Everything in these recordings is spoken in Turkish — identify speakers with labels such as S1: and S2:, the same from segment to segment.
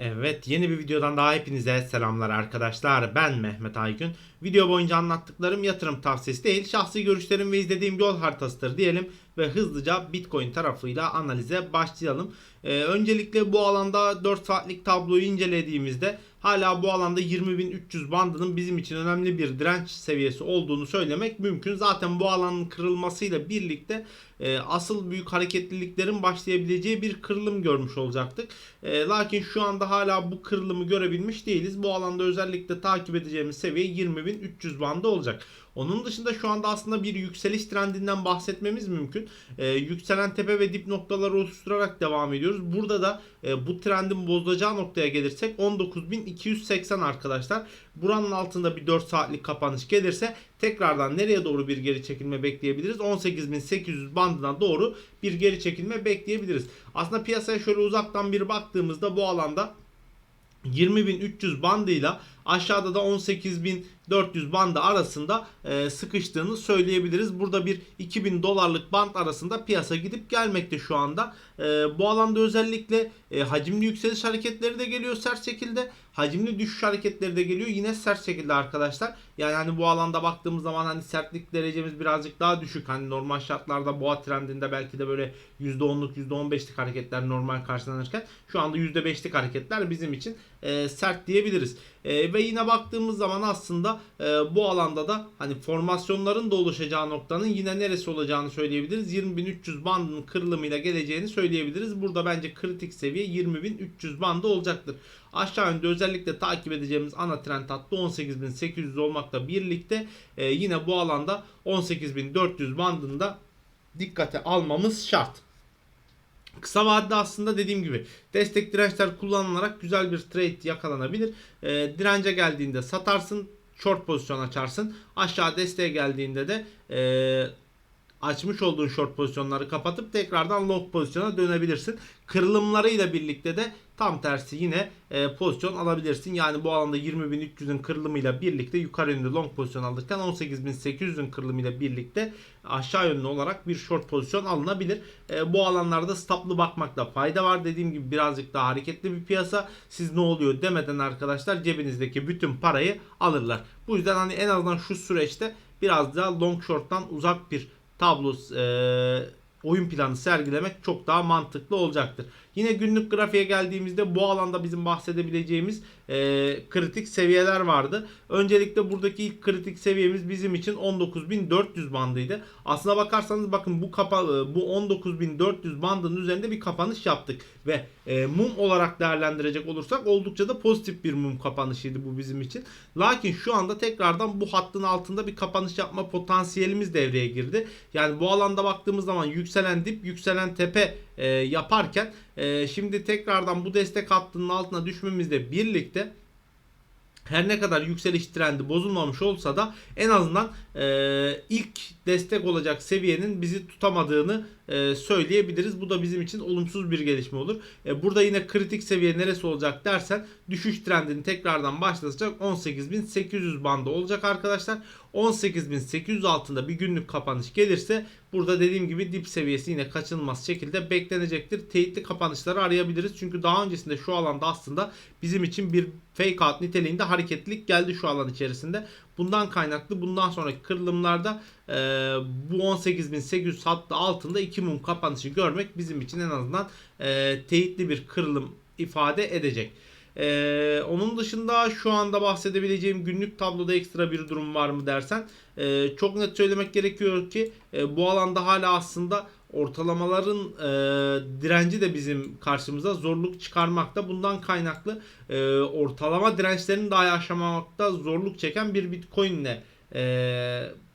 S1: Evet yeni bir videodan daha hepinize selamlar arkadaşlar. Ben Mehmet Aygün. Video boyunca anlattıklarım yatırım tavsiyesi değil, şahsi görüşlerim ve izlediğim yol haritasıdır diyelim ve hızlıca Bitcoin tarafıyla analize başlayalım. Ee, öncelikle bu alanda 4 saatlik tabloyu incelediğimizde hala bu alanda 20.300 bandının bizim için önemli bir direnç seviyesi olduğunu söylemek mümkün. Zaten bu alanın kırılmasıyla birlikte e, asıl büyük hareketliliklerin başlayabileceği bir kırılım görmüş olacaktık. E, lakin şu anda hala bu kırılımı görebilmiş değiliz. Bu alanda özellikle takip edeceğimiz seviye 20.300 bandı olacak. Onun dışında şu anda aslında bir yükseliş trendinden bahsetmemiz mümkün. Ee, yükselen tepe ve dip noktaları oluşturarak devam ediyoruz. Burada da e, bu trendin bozulacağı noktaya gelirsek 19.280 arkadaşlar. Buranın altında bir 4 saatlik kapanış gelirse tekrardan nereye doğru bir geri çekilme bekleyebiliriz? 18.800 bandına doğru bir geri çekilme bekleyebiliriz. Aslında piyasaya şöyle uzaktan bir baktığımızda bu alanda 20.300 bandıyla aşağıda da 18.400 bandı arasında e, sıkıştığını söyleyebiliriz. Burada bir 2000 dolarlık band arasında piyasa gidip gelmekte şu anda. E, bu alanda özellikle e, hacimli yükseliş hareketleri de geliyor sert şekilde. Hacimli düşüş hareketleri de geliyor yine sert şekilde arkadaşlar. Yani hani bu alanda baktığımız zaman hani sertlik derecemiz birazcık daha düşük. Hani normal şartlarda boğa trendinde belki de böyle %10'luk %15'lik hareketler normal karşılanırken şu anda %5'lik hareketler bizim için e, sert diyebiliriz. E, ve yine baktığımız zaman aslında e, bu alanda da hani formasyonların da oluşacağı noktanın yine neresi olacağını söyleyebiliriz. 20.300 bandının kırılımıyla geleceğini söyleyebiliriz. Burada bence kritik seviye 20.300 bandı olacaktır. Aşağı yönde özellikle takip edeceğimiz ana trend hattı 18.800 olmakla birlikte e, yine bu alanda 18.400 bandında dikkate almamız şart. Kısa vadede aslında dediğim gibi destek dirençler kullanılarak güzel bir trade yakalanabilir. E, dirence geldiğinde satarsın, short pozisyon açarsın. Aşağı desteğe geldiğinde de e, açmış olduğun short pozisyonları kapatıp tekrardan long pozisyona dönebilirsin. Kırılımlarıyla birlikte de tam tersi yine e, pozisyon alabilirsin. Yani bu alanda 20.300'ün kırılımıyla birlikte yukarı yönlü long pozisyon alırken 18.800'ün kırılımıyla birlikte aşağı yönlü olarak bir short pozisyon alınabilir. E, bu alanlarda stoplu bakmakta fayda var. Dediğim gibi birazcık daha hareketli bir piyasa. Siz ne oluyor demeden arkadaşlar cebinizdeki bütün parayı alırlar. Bu yüzden hani en azından şu süreçte biraz daha long short'tan uzak bir tablo e, oyun planı sergilemek çok daha mantıklı olacaktır. Yine günlük grafiğe geldiğimizde bu alanda bizim bahsedebileceğimiz e, kritik seviyeler vardı. Öncelikle buradaki ilk kritik seviyemiz bizim için 19.400 bandıydı. Aslına bakarsanız bakın bu kapa bu 19.400 bandının üzerinde bir kapanış yaptık ve e, mum olarak değerlendirecek olursak oldukça da pozitif bir mum kapanışıydı bu bizim için. Lakin şu anda tekrardan bu hattın altında bir kapanış yapma potansiyelimiz devreye girdi. Yani bu alanda baktığımız zaman yükselen dip, yükselen tepe e, yaparken e, şimdi tekrardan bu destek hattının altına düşmemizle birlikte her ne kadar yükseliş trendi bozulmamış olsa da en azından e, ilk destek olacak seviyenin bizi tutamadığını söyleyebiliriz. Bu da bizim için olumsuz bir gelişme olur. E, burada yine kritik seviye neresi olacak dersen düşüş trendini tekrardan başlatacak 18.800 bandı olacak arkadaşlar. 18.800 altında bir günlük kapanış gelirse burada dediğim gibi dip seviyesi yine kaçınılmaz şekilde beklenecektir. Teyitli kapanışları arayabiliriz. Çünkü daha öncesinde şu alanda aslında bizim için bir fake out niteliğinde hareketlilik geldi şu alan içerisinde. Bundan kaynaklı bundan sonraki kırılımlarda e, bu 18.800 hattı altında 2 mum kapanışı görmek bizim için en azından e, teyitli bir kırılım ifade edecek. Ee, onun dışında şu anda bahsedebileceğim günlük tabloda ekstra bir durum var mı dersen e, çok net söylemek gerekiyor ki e, bu alanda hala aslında ortalamaların e, direnci de bizim karşımıza zorluk çıkarmakta. Bundan kaynaklı e, ortalama dirençlerini dahi aşamamakta zorluk çeken bir bitcoinle e,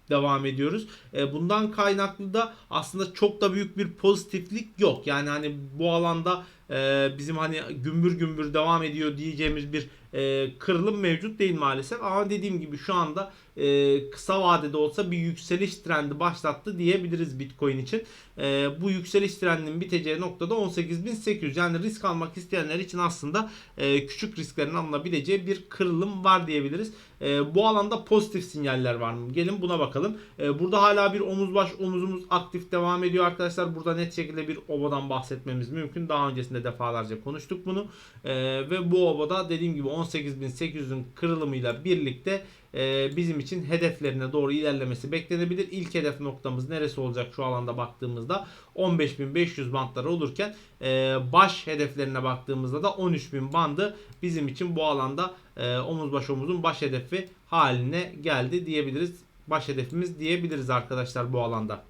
S1: devam ediyoruz. E, bundan kaynaklı da aslında çok da büyük bir pozitiflik yok. Yani hani bu alanda e, bizim hani gümbür gümbür devam ediyor diyeceğimiz bir e, kırılım mevcut değil maalesef. Ama dediğim gibi şu anda e, kısa vadede olsa bir yükseliş trendi başlattı diyebiliriz Bitcoin için. E, bu yükseliş trendinin biteceği noktada 18.800 yani risk almak isteyenler için aslında e, küçük risklerin alınabileceği bir kırılım var diyebiliriz. E, bu alanda pozitif sinyaller var mı? Gelin buna bakalım. E, burada hala bir omuz baş omuzumuz aktif devam ediyor arkadaşlar. Burada net şekilde bir obadan bahsetmemiz mümkün. Daha öncesinde defalarca konuştuk bunu. Ee, ve bu obada dediğim gibi 18.800'ün kırılımıyla birlikte e, bizim için hedeflerine doğru ilerlemesi beklenebilir. İlk hedef noktamız neresi olacak şu alanda baktığımızda 15.500 bantları olurken e, baş hedeflerine baktığımızda da 13.000 bandı bizim için bu alanda e, omuz baş omuzun baş hedefi haline geldi diyebiliriz. Baş hedefimiz diyebiliriz arkadaşlar bu alanda.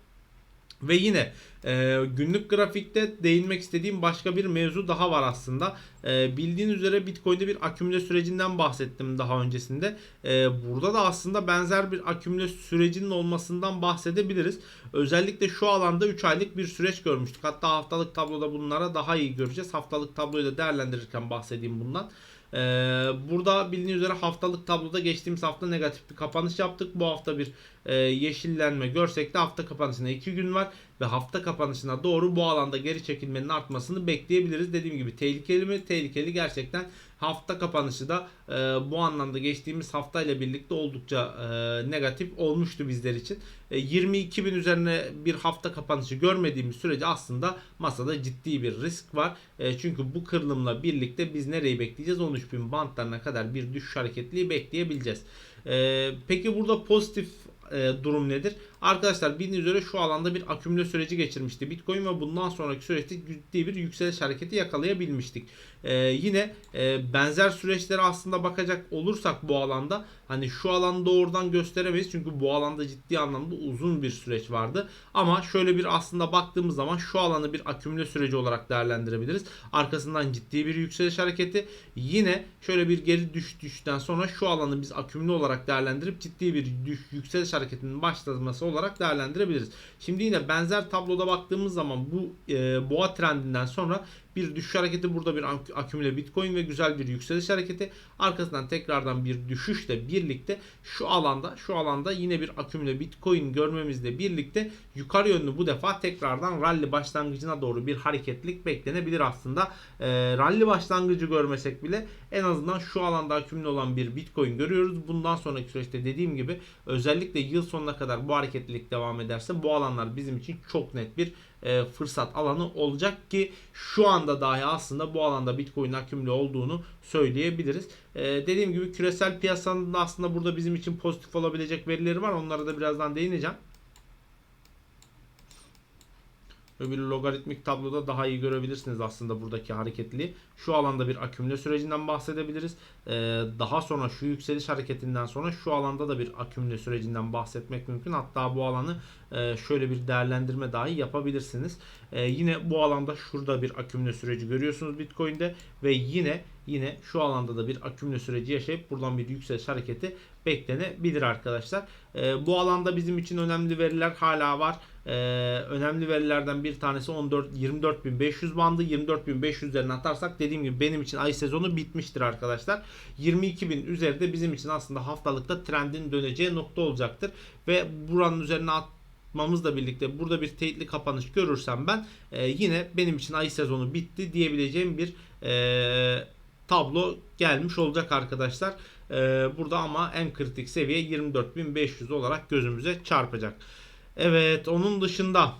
S1: Ve yine e, günlük grafikte değinmek istediğim başka bir mevzu daha var aslında. E, bildiğiniz üzere Bitcoin'de bir akümüle sürecinden bahsettim daha öncesinde. E, burada da aslında benzer bir akümüle sürecinin olmasından bahsedebiliriz. Özellikle şu alanda 3 aylık bir süreç görmüştük. Hatta haftalık tabloda bunlara daha iyi göreceğiz. Haftalık tabloyu da değerlendirirken bahsedeyim bundan. Ee, burada bildiğiniz üzere haftalık tabloda geçtiğimiz hafta negatif bir kapanış yaptık. Bu hafta bir e, yeşillenme görsek de hafta kapanışına 2 gün var ve hafta kapanışına doğru bu alanda geri çekilmenin artmasını bekleyebiliriz. Dediğim gibi tehlikeli mi? Tehlikeli gerçekten. Hafta kapanışı da e, bu anlamda geçtiğimiz hafta ile birlikte oldukça e, negatif olmuştu bizler için. E, 22 bin üzerine bir hafta kapanışı görmediğimiz sürece aslında masada ciddi bir risk var. E, çünkü bu kırılımla birlikte biz nereyi bekleyeceğiz? 13 bin bantlarına kadar bir düşüş hareketliği bekleyebileceğiz. E, peki burada pozitif e, durum nedir? Arkadaşlar bildiğiniz üzere şu alanda bir akümüle süreci geçirmişti Bitcoin ve bundan sonraki süreçte ciddi bir yükseliş hareketi yakalayabilmiştik. E, yine e, benzer süreçlere aslında bakacak olursak bu alanda hani şu alanı doğrudan gösteremeyiz çünkü bu alanda ciddi anlamda uzun bir süreç vardı. Ama şöyle bir aslında baktığımız zaman şu alanı bir akümüle süreci olarak değerlendirebiliriz. Arkasından ciddi bir yükseliş hareketi. Yine şöyle bir geri düş sonra şu alanı biz akümüle olarak değerlendirip ciddi bir düş, yükseliş hareketinin başlaması olarak değerlendirebiliriz. Şimdi yine benzer tabloda baktığımız zaman bu e, boğa trendinden sonra bir düşüş hareketi burada bir akümüle bitcoin ve güzel bir yükseliş hareketi arkasından tekrardan bir düşüşle birlikte şu alanda şu alanda yine bir akümüle bitcoin görmemizle birlikte yukarı yönlü bu defa tekrardan rally başlangıcına doğru bir hareketlik beklenebilir aslında. E, rally başlangıcı görmesek bile en azından şu alanda akümüle olan bir bitcoin görüyoruz. Bundan sonraki süreçte dediğim gibi özellikle yıl sonuna kadar bu hareketlilik devam ederse bu alanlar bizim için çok net bir e, fırsat alanı olacak ki şu anda dahi aslında bu alanda Bitcoin akümle olduğunu söyleyebiliriz. E, dediğim gibi küresel piyasanın da aslında burada bizim için pozitif olabilecek verileri var. Onlara da birazdan değineceğim. Öbür logaritmik tabloda daha iyi görebilirsiniz aslında buradaki hareketliliği. Şu alanda bir akümüle sürecinden bahsedebiliriz. Ee, daha sonra şu yükseliş hareketinden sonra şu alanda da bir akümüle sürecinden bahsetmek mümkün. Hatta bu alanı e, şöyle bir değerlendirme dahi yapabilirsiniz. Ee, yine bu alanda şurada bir akümüle süreci görüyorsunuz Bitcoin'de ve yine yine şu alanda da bir akümüle süreci yaşayıp buradan bir yükseliş hareketi beklenebilir arkadaşlar. Ee, bu alanda bizim için önemli veriler hala var. Ee, önemli verilerden bir tanesi 14 24500 bandı. 24500 üzerine atarsak dediğim gibi benim için ay sezonu bitmiştir arkadaşlar. 22000 üzerinde bizim için aslında haftalıkta trendin döneceği nokta olacaktır ve buranın üzerine at yapmamızla birlikte burada bir teyitli kapanış görürsem ben e, yine benim için ay sezonu bitti diyebileceğim bir e, tablo gelmiş olacak arkadaşlar. E, burada ama en kritik seviye 24.500 olarak gözümüze çarpacak. Evet onun dışında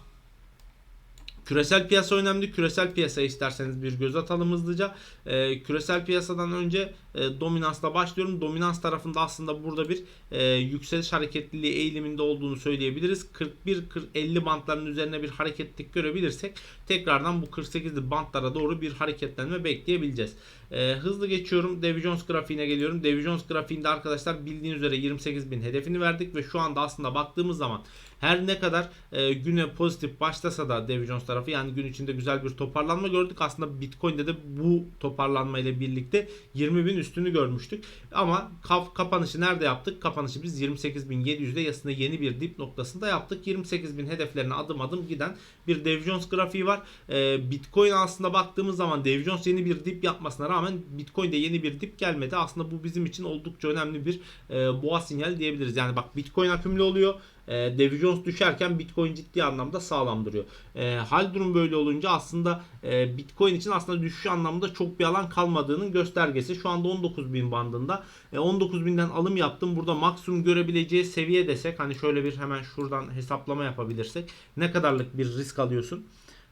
S1: Küresel piyasa önemli. Küresel piyasa isterseniz bir göz atalım hızlıca. E, küresel piyasadan önce e, dominansla başlıyorum. Dominans tarafında aslında burada bir e, yükseliş hareketliliği eğiliminde olduğunu söyleyebiliriz. 41-50 bantların üzerine bir hareketlik görebilirsek tekrardan bu 48'li bantlara doğru bir hareketlenme bekleyebileceğiz. E, hızlı geçiyorum. Dow Jones grafiğine geliyorum. Dow Jones grafiğinde arkadaşlar bildiğiniz üzere 28.000 hedefini verdik ve şu anda aslında baktığımız zaman her ne kadar e, güne pozitif başlasa da Dow Jones tarafı yani gün içinde güzel bir toparlanma gördük. Aslında Bitcoin'de de bu toparlanma ile birlikte 20 bin üstünü görmüştük. Ama kap, kapanışı nerede yaptık? Kapanışı biz 28.700'de aslında yeni bir dip noktasında yaptık. 28.000 hedeflerine adım adım giden bir Dow Jones grafiği var. E, Bitcoin aslında baktığımız zaman Dow Jones yeni bir dip yapmasına rağmen Bitcoin'de yeni bir dip gelmedi. Aslında bu bizim için oldukça önemli bir e, boğa sinyal diyebiliriz. Yani bak Bitcoin akümlü oluyor. E, Dow Jones düşerken Bitcoin ciddi anlamda sağlam duruyor. E, hal durum böyle olunca aslında e, Bitcoin için aslında düşüş anlamında çok bir alan kalmadığının göstergesi. Şu anda 19.000 bandında. E, 19.000'den alım yaptım. Burada maksimum görebileceği seviye desek hani şöyle bir hemen şuradan hesaplama yapabilirsek ne kadarlık bir risk alıyorsun?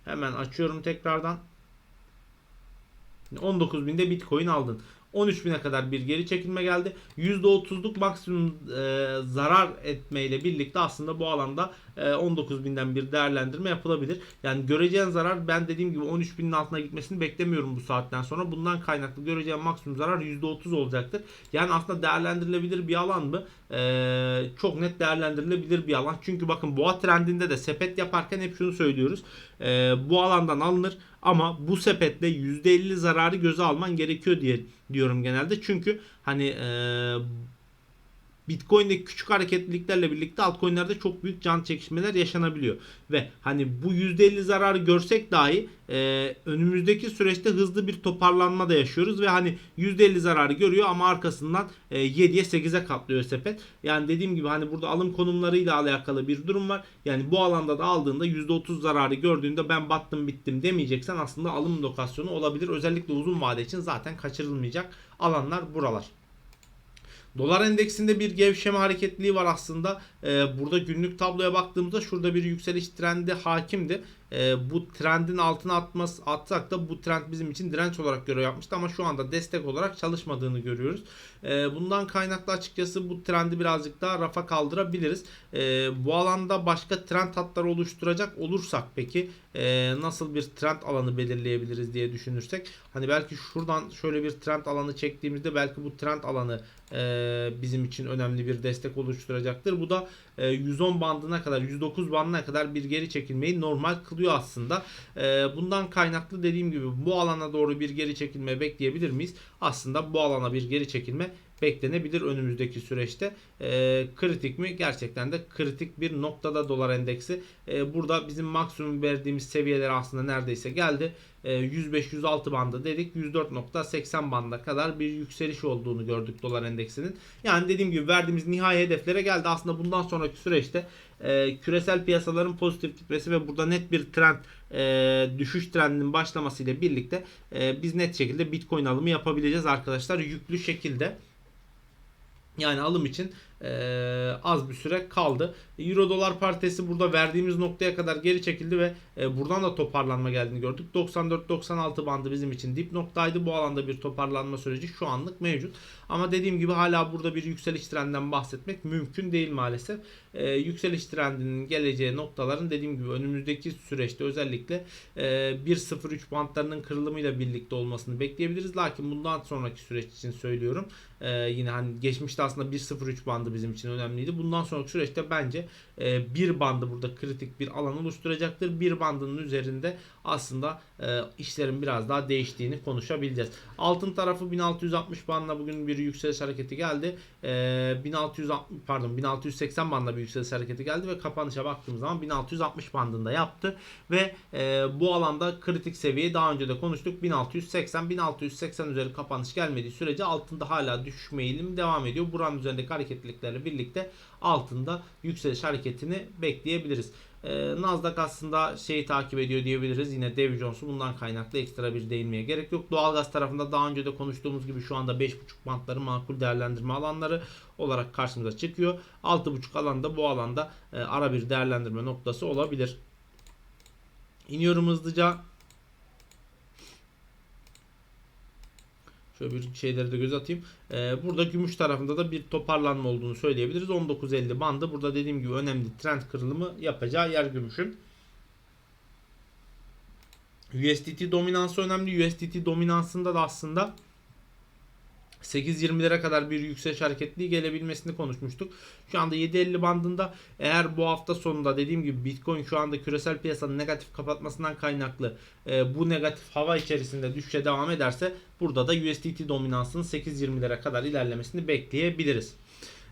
S1: Hemen açıyorum tekrardan. 19.000'de Bitcoin aldın. 13.000'e kadar bir geri çekilme geldi. %30'luk maksimum e, zarar etmeyle birlikte aslında bu alanda 19.000'den bir değerlendirme yapılabilir. Yani göreceğin zarar ben dediğim gibi 13.000'in altına gitmesini beklemiyorum bu saatten sonra. Bundan kaynaklı göreceğin maksimum zarar %30 olacaktır. Yani aslında değerlendirilebilir bir alan mı? E, çok net değerlendirilebilir bir alan. Çünkü bakın boğa trendinde de sepet yaparken hep şunu söylüyoruz. E, bu alandan alınır ama bu sepetle %50 zararı göze alman gerekiyor diye diyorum genelde. Çünkü hani e, Bitcoin'deki küçük hareketliliklerle birlikte altcoin'lerde çok büyük can çekişmeler yaşanabiliyor. Ve hani bu %50 zararı görsek dahi e, önümüzdeki süreçte hızlı bir toparlanma da yaşıyoruz ve hani %50 zararı görüyor ama arkasından e, 7'ye 8'e katlıyor sepet. Yani dediğim gibi hani burada alım konumlarıyla alakalı bir durum var. Yani bu alanda da aldığında %30 zararı gördüğünde ben battım bittim demeyeceksen aslında alım lokasyonu olabilir. Özellikle uzun vade için zaten kaçırılmayacak alanlar buralar. Dolar endeksinde bir gevşeme hareketliliği var aslında. Ee, burada günlük tabloya baktığımızda şurada bir yükseliş trendi hakimdi. Ee, bu trendin altına atması atsak da bu trend bizim için direnç olarak görev yapmıştı ama şu anda destek olarak çalışmadığını görüyoruz. Ee, bundan kaynaklı açıkçası bu trendi birazcık daha rafa kaldırabiliriz. Ee, bu alanda başka trend hatları oluşturacak olursak peki e, nasıl bir trend alanı belirleyebiliriz diye düşünürsek hani belki şuradan şöyle bir trend alanı çektiğimizde belki bu trend alanı e, bizim için önemli bir destek oluşturacaktır. Bu da e, 110 bandına kadar 109 bandına kadar bir geri çekilmeyi normal kılıyor aslında. E, bundan kaynaklı dediğim gibi bu alana doğru bir geri çekilme bekleyebilir miyiz? Aslında bu alana bir geri çekilme beklenebilir önümüzdeki süreçte. E, kritik mi? Gerçekten de kritik bir noktada dolar endeksi. E, burada bizim maksimum verdiğimiz seviyeler aslında neredeyse geldi. E, 105-106 bandı dedik. 104.80 banda kadar bir yükseliş olduğunu gördük dolar endeksinin. Yani dediğim gibi verdiğimiz nihai hedeflere geldi. Aslında bundan sonraki süreçte e, küresel piyasaların pozitif gitmesi ve burada net bir trend e, düşüş trendinin başlamasıyla birlikte e, biz net şekilde Bitcoin alımı yapabileceğiz arkadaşlar yüklü şekilde. Yani alım için e, az bir süre kaldı. Euro dolar paritesi burada verdiğimiz noktaya kadar geri çekildi ve e, buradan da toparlanma geldiğini gördük. 94-96 bandı bizim için dip noktaydı. Bu alanda bir toparlanma süreci şu anlık mevcut. Ama dediğim gibi hala burada bir yükseliş trendinden bahsetmek mümkün değil maalesef. E, yükseliş trendinin geleceği noktaların dediğim gibi önümüzdeki süreçte özellikle e, 1.03 bantlarının kırılımıyla birlikte olmasını bekleyebiliriz. Lakin bundan sonraki süreç için söylüyorum. E, yine hani geçmişte aslında 1.03 bandı bizim için önemliydi. Bundan sonraki süreçte bence e, bir bandı burada kritik bir alan oluşturacaktır. Bir bandının üzerinde aslında e, işlerin biraz daha değiştiğini konuşabileceğiz. Altın tarafı 1660 bandla bugün bir yükseliş hareketi geldi. E, 1660 pardon 1680 bandla bir yükseliş hareketi geldi ve kapanışa baktığımız zaman 1660 bandında yaptı ve e, bu alanda kritik seviyeyi daha önce de konuştuk. 1680 1680 üzeri kapanış gelmediği sürece altında hala düşme eğilimi devam ediyor. Buranın üzerindeki hareketliliklerle birlikte altında yükseliş hareketini bekleyebiliriz. Ee, Nasdaq aslında şeyi takip ediyor diyebiliriz. Yine Dow Jones'u bundan kaynaklı ekstra bir değinmeye gerek yok. Doğalgaz tarafında daha önce de konuştuğumuz gibi şu anda 5.5 bantları makul değerlendirme alanları olarak karşımıza çıkıyor. 6.5 alanda bu alanda e, ara bir değerlendirme noktası olabilir. İniyorum hızlıca. Şöyle bir şeyleri de göz atayım. Ee, burada gümüş tarafında da bir toparlanma olduğunu söyleyebiliriz. 19.50 bandı. Burada dediğim gibi önemli trend kırılımı yapacağı yer gümüşün. USDT dominansı önemli. USDT dominansında da aslında 8.20'lere kadar bir yükseliş hareketliği gelebilmesini konuşmuştuk. Şu anda 7.50 bandında eğer bu hafta sonunda dediğim gibi Bitcoin şu anda küresel piyasanın negatif kapatmasından kaynaklı e, bu negatif hava içerisinde düşüşe devam ederse burada da USDT dominansının 8.20'lere kadar ilerlemesini bekleyebiliriz.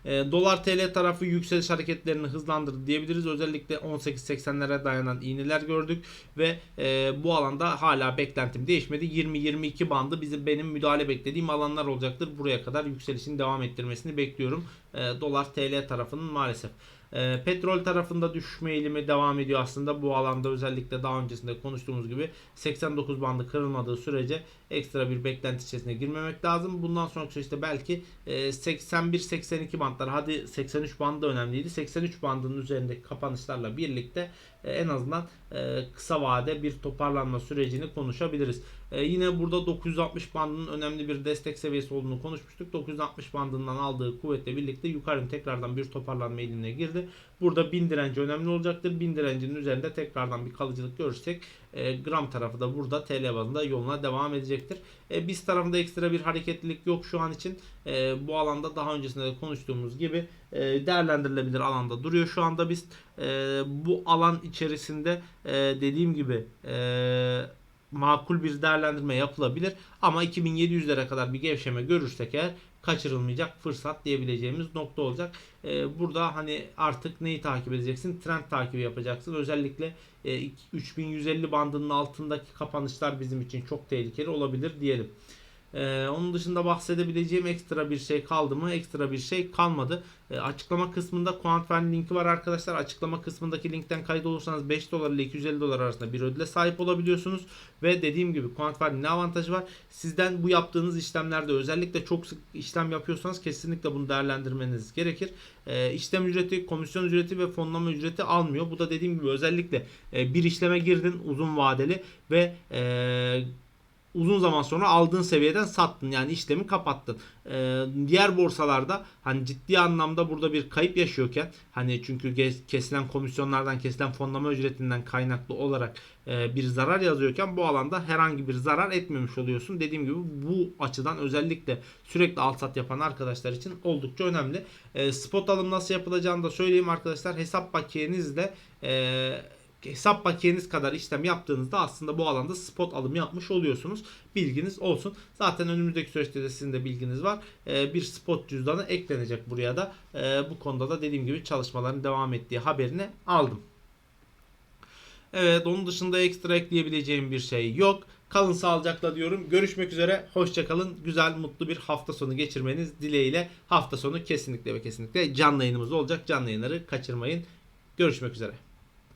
S1: E, Dolar TL tarafı yükseliş hareketlerini hızlandırdı diyebiliriz. Özellikle 18.80'lere dayanan iğneler gördük ve e, bu alanda hala beklentim değişmedi. 20-22 bandı bizim benim müdahale beklediğim alanlar olacaktır. Buraya kadar yükselişin devam ettirmesini bekliyorum. E, Dolar TL tarafının maalesef. E, petrol tarafında düşme eğilimi devam ediyor aslında. Bu alanda özellikle daha öncesinde konuştuğumuz gibi 89 bandı kırılmadığı sürece ekstra bir beklenti içerisine girmemek lazım. Bundan sonraki süreçte belki e, 81-82 bantlar hadi 83 bandı önemliydi. 83 bandının üzerindeki kapanışlarla birlikte e, en azından e, kısa vade bir toparlanma sürecini konuşabiliriz. E, yine burada 960 bandının önemli bir destek seviyesi olduğunu konuşmuştuk. 960 bandından aldığı kuvvetle birlikte yukarı tekrardan bir toparlanma eğilimine girdi. Burada 1000 direnci önemli olacaktır. 1000 direncinin üzerinde tekrardan bir kalıcılık görürsek e, gram tarafı da burada TL bazında yoluna devam edecektir. E, biz tarafında ekstra bir hareketlilik yok şu an için. E, bu alanda daha öncesinde de konuştuğumuz gibi e, değerlendirilebilir alanda duruyor şu anda biz. E, bu alan içerisinde e, dediğim gibi e, makul bir değerlendirme yapılabilir. Ama 2700'lere kadar bir gevşeme görürsek eğer kaçırılmayacak fırsat diyebileceğimiz nokta olacak. Ee, burada hani artık neyi takip edeceksin? Trend takibi yapacaksın. Özellikle e, 3150 bandının altındaki kapanışlar bizim için çok tehlikeli olabilir diyelim. Ee, onun dışında bahsedebileceğim ekstra bir şey kaldı mı? Ekstra bir şey kalmadı. Ee, açıklama kısmında Quantfire linki var arkadaşlar. Açıklama kısmındaki linkten kayıt olursanız 5 dolar ile 250 dolar arasında bir ödüle sahip olabiliyorsunuz. Ve dediğim gibi Quantfire'in ne avantajı var? Sizden bu yaptığınız işlemlerde özellikle çok sık işlem yapıyorsanız kesinlikle bunu değerlendirmeniz gerekir. Ee, işlem ücreti, komisyon ücreti ve fonlama ücreti almıyor. Bu da dediğim gibi özellikle e, bir işleme girdin uzun vadeli ve e, uzun zaman sonra aldığın seviyeden sattın yani işlemi kapattın. Ee, diğer borsalarda hani ciddi anlamda burada bir kayıp yaşıyorken hani çünkü kesilen komisyonlardan kesilen fonlama ücretinden kaynaklı olarak e, bir zarar yazıyorken bu alanda herhangi bir zarar etmemiş oluyorsun. Dediğim gibi bu açıdan özellikle sürekli al sat yapan arkadaşlar için oldukça önemli. E, spot alım nasıl yapılacağını da söyleyeyim arkadaşlar. Hesap bakiyenizle e, hesap bakiyeniz kadar işlem yaptığınızda aslında bu alanda spot alım yapmış oluyorsunuz. Bilginiz olsun. Zaten önümüzdeki süreçte de sizin de bilginiz var. Ee, bir spot cüzdanı eklenecek buraya da. Ee, bu konuda da dediğim gibi çalışmaların devam ettiği haberini aldım. Evet onun dışında ekstra ekleyebileceğim bir şey yok. Kalın sağlıcakla diyorum. Görüşmek üzere. Hoşçakalın. Güzel, mutlu bir hafta sonu geçirmeniz dileğiyle. Hafta sonu kesinlikle ve kesinlikle canlı yayınımız olacak. Canlı yayınları kaçırmayın. Görüşmek üzere.